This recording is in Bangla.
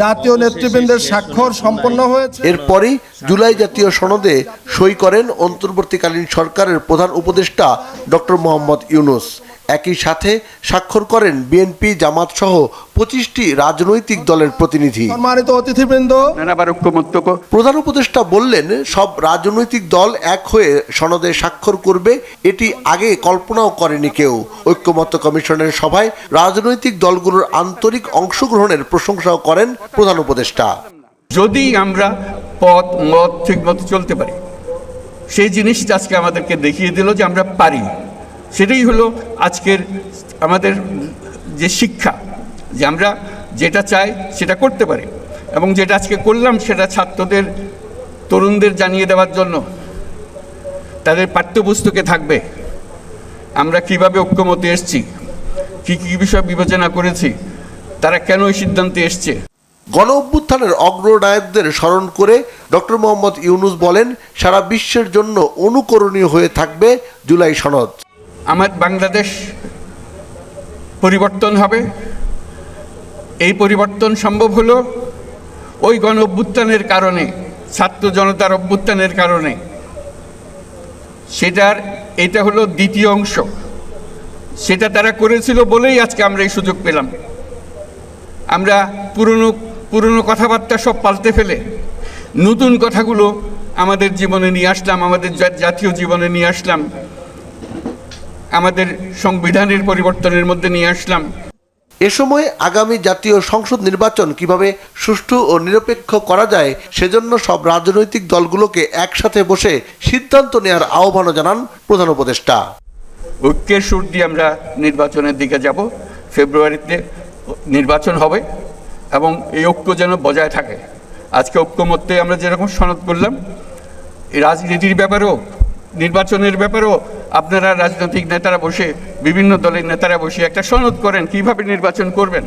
জাতীয় নেতৃবৃন্দের স্বাক্ষর সম্পন্ন হয়েছে। এরপরই জুলাই জাতীয় সনদে সই করেন অন্তর্বর্তীকালীন সরকারের প্রধান উপদেষ্টা ডক্টর মোহাম্মদ ইউনুস। একই সাথে স্বাক্ষর করেন বিএনপি জামাত সহ পঁচিশটি রাজনৈতিক দলের প্রতিনিধি। সম্মানিত অতিথিবৃন্দ। আবার প্রধান উপদেষ্টা বললেন সব রাজনৈতিক দল এক হয়ে সনদে স্বাক্ষর করবে এটি আগে কল্পনাও করেনি কেউ। ঐক্যমত্য কমিশনের সভায় রাজনৈতিক দলগুলোর আন্তরিক অংশগ্রহণের প্রশংসাও করেন প্রধান উপদেষ্টা। যদি আমরা পথ মত ঠিক মতো চলতে পারি সেই জিনিসটা আজকে আমাদেরকে দেখিয়ে দিল যে আমরা পারি। সেটাই হলো আজকের আমাদের যে শিক্ষা, যে আমরা যেটা চাই সেটা করতে পারি এবং যেটা আজকে করলাম সেটা ছাত্রদের, তরুণদের জানিয়ে দেওয়ার জন্য, তাদের পাঠ্যপুস্তকে থাকবে। আমরা কীভাবে ঐক্যমতে এসছি, কী কী বিষয় বিবেচনা করেছি, তারা কেন এই সিদ্ধান্তে এসছে? গণ অভ্যুত্থানের অগ্রনায়কদের স্মরণ করে ডক্টর মোহাম্মদ ইউনুস বলেন, সারা বিশ্বের জন্য অনুকরণীয় হয়ে থাকবে জুলাই সনদ। আমার বাংলাদেশ পরিবর্তন হবে। এই পরিবর্তন সম্ভব হলো ওই গণ অভ্যুত্থানের কারণে, ছাত্র জনতার অভ্যুত্থানের কারণে। সেটার, এটা হলো দ্বিতীয় অংশ। সেটা তারা করেছিল বলেই আজকে আমরা এই সুযোগ পেলাম। আমরা পুরনো পুরনো কথাবার্তা সব পাল্টে ফেলে নতুন কথাগুলো আমাদের জীবনে নিয়ে আসলাম, আমাদের জাতীয় জীবনে নিয়ে আসলাম। আমাদের সংবিধানের পরিবর্তনের মধ্যে নিয়ে আসলাম। এ সময় আগামী জাতীয় সংসদ নির্বাচন কীভাবে সুষ্ঠু ও নিরপেক্ষ করা যায় সেজন্য সব রাজনৈতিক দলগুলোকে একসাথে বসে সিদ্ধান্ত নেওয়ার আহ্বানও জানান প্রধান উপদেষ্টা। ঐক্যের সুর দিয়ে আমরা নির্বাচনের দিকে যাব। ফেব্রুয়ারিতে নির্বাচন হবে এবং এই ঐক্য যেন বজায় থাকে। আজকে ঐক্যমত্যে আমরা যেরকম সনদ করলাম রাজনীতির ব্যাপারেও নির্বাচনের ব্যাপারেও আপনারা রাজনৈতিক নেতারা বসে বিভিন্ন দলের নেতারা বসে একটা সনদ করেন কীভাবে নির্বাচন করবেন?